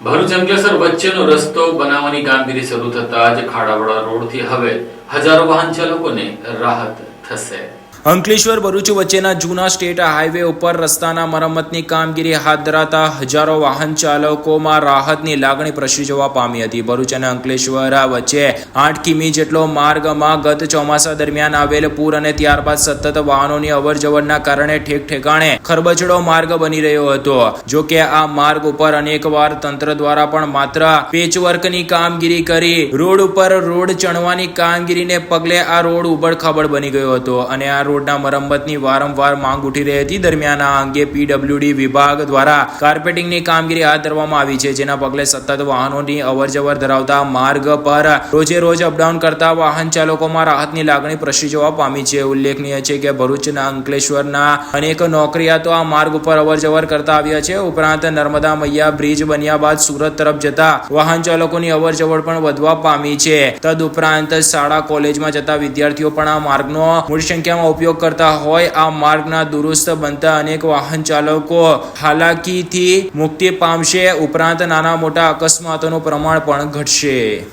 ભરૂચ અંકલેશ્વર વચ્ચેનો રસ્તો બનાવવાની કામગીરી શરૂ થતા જ ખાડાવાળા રોડથી હવે હજારો વાહન ચાલકોને રાહત થશે. અંકલેશ્વર, ભરૂચ વચ્ચેના જૂના સ્ટેટ હાઈવે ઉપર રસ્તાના મરમ્મતની કામગીરી હાથ ધરાતા હજારો વાહન ચાલકોમાં રાહતની લાગણી પ્રસરી જવા પામી હતી. ભરૂચ અને અંકલેશ્વર વચ્ચે આઠ કિમી જેટલો માર્ગમાં ગત ચોમાસા દરમિયાન આવેલ પૂર અને ત્યારબાદ સતત વાહનોની અવરજવરના કારણે ઠેક ઠેકાણે ખરબચડો માર્ગ બની રહ્યો હતો. જો કે આ માર્ગ ઉપર અનેકવાર તંત્ર દ્વારા પણ માત્ર પેચવર્કની કામગીરી કરી રોડ ઉપર રોડ ચણવાની કામગીરીને પગલે આ રોડ ઉબડખાબડ બની ગયો હતો અને આ રોડના મરમ્મતની વારંવાર માંગ ઉઠી રહી હતી. દરમિયાન આ અંગે પીડબ્લ્યુડી વિભાગ દ્વારા કાર્પેટિંગની કામગીરી હાથ ધરવામાં આવી છે, જેના પગલે સતત વાહનોની અવરજવર ધરાવતા માર્ગ પર રોજે રોજ અપડાઉન કરતા વાહન ચાલકોમાં રાહતની લાગણી પ્રસરી જવા પામી છે. ઉલ્લેખનીય છે કે ભરૂચના અંકલેશ્વરના અનેક નોકરિયાતો આ માર્ગ ઉપર અવરજવર કરતા આવ્યા છે. ઉપરાંત નર્મદા મૈયા બ્રિજ બન્યા બાદ સુરત તરફ જતા વાહન ચાલકોની અવરજવર પણ વધવા પામી છે. તદ ઉપરાંત શાળા કોલેજમાં જતા વિદ્યાર્થીઓ પણ આ માર્ગનો મોટી સંખ્યામાં ઉપયોગ કરતા હોય, આ માર્ગના દુરુસ્ત બનતા અનેક વાહન ચાલકો હાલાકીથી મુક્તિ પામશે. ઉપરાંત નાના મોટા અકસ્માતોનું પ્રમાણ પણ ઘટશે.